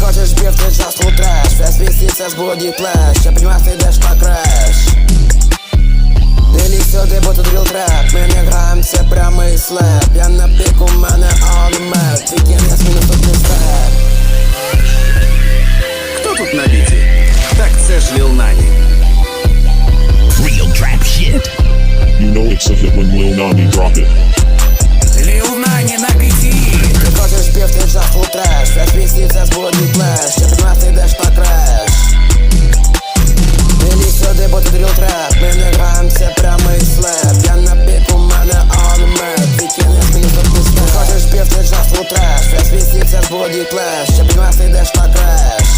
хочеш бів, ти час у треш Весь свій з блоді плеш Я піднімав, ти йдеш на креш Не лізь сюди, бо тут ріл треп Ми не граєм, це прямий слеп Я на піку, мене алмет Твій кінець, мінус тут не степ Хто тут на біті? Так це ж Ліл Нані. Real trap shit. You know it's a hit when Lil Nami drop it. Свій з блоді плеш Я піднімав, ти йдеш на креш Не лізь сюди, бо тут ріл треп Ми не граєм, це прямий слеп. Я на піку, мене мінус тут не степ Ти хочеш бів, ти час у треш Весь свій з блоді плеш Я піднімав, ти йдеш на креш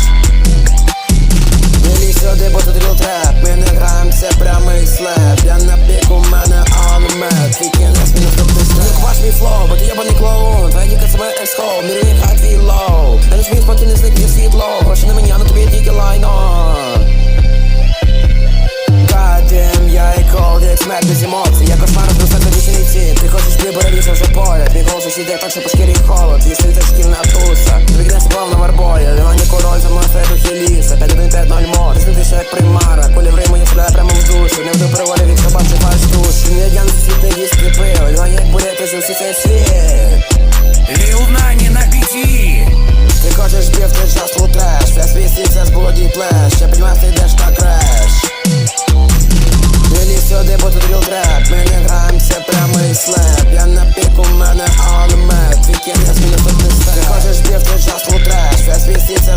Не лізь сюди, бо тут ріл треп Ми не граєм, це прямий слеп. Я на піку, мене алмет Твій кінець, мінус тут не степ Ваш мій флоу, бо ти єбаний клоун. Твоя діка моє екс-хоу. Мірює хай лоу Я не зміг спокійно зникне світло. Гроші на мені, а на тобі тільки лайно. Goddamn, я і cold, як смерть без емоцій. Я кошмар до вісниці Ти хочеш приборитися вже поряд Мій голос усіде так, що по шкірі холод. Стиль це шкільна туса. Тобі князь плав на варбоя Левані король за мною стоять фету хіліса 5-1-5-0 мод Ти знайдеш як примара Кулі в Світ це блоді плеш Я піднімав, ти йдеш на креш лізь сюди, бо тут ріл треп Ми не граєм, це прямий слеп Я на піку, мене алмет Твій кінець, мінус тут не степ Ти хочеш бів, ти час у треш Весь це